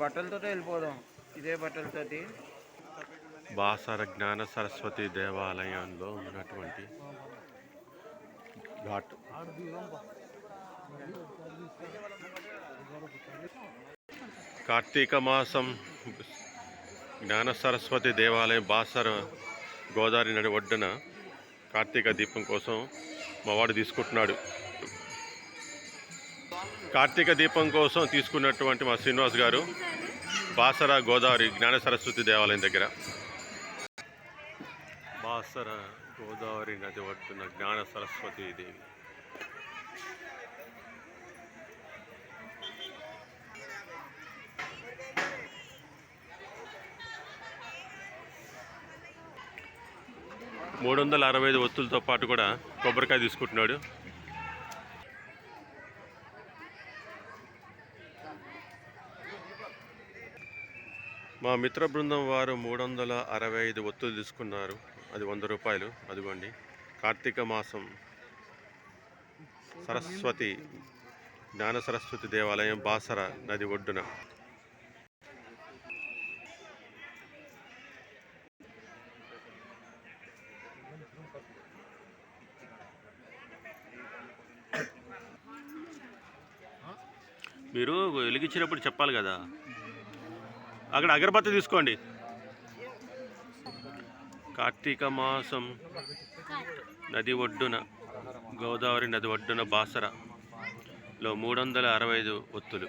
బట్టలతో వెళ్ళిపోదాం. ఇదే బట్టలతోటి. బాసర జ్ఞాన సరస్వతి దేవాలయంలో ఉన్నటువంటి ఘాట్. కార్తీక మాసం జ్ఞాన సరస్వతి దేవాలయం బాసర గోదావరి నడి ఒడ్డున కార్తీక దీపం కోసం మా వాడు తీసుకుంటున్నాడు. కార్తీక దీపం కోసం తీసుకున్నటువంటి మా శ్రీనివాస్ గారు బాసర గోదావరి జ్ఞాన సరస్వతి దేవాలయం దగ్గర. బాసర గోదావరి నది ఒడ్డున జ్ఞాన సరస్వతి దేవి. మూడు వందల అరవై ఐదు ఒత్తులతో పాటు కూడా కొబ్బరికాయ తీసుకుంటున్నాడు. మా మిత్ర బృందం వారు మూడు వందల అరవై ఐదు ఒత్తులు తీసుకున్నారు. అది వంద రూపాయలు. అదిగోండి. కార్తీక మాసం. సరస్వతి జ్ఞాన సరస్వతి దేవాలయం బాసర నది ఒడ్డున. మీరు వెలిగించినప్పుడు చెప్పాలి కదా. అక్కడ అగరబత్తి తీసుకోండి. కార్తీక మాసం నది ఒడ్డున గోదావరి నది ఒడ్డున బాసరలో మూడు వందల అరవై ఐదు ఒత్తులు.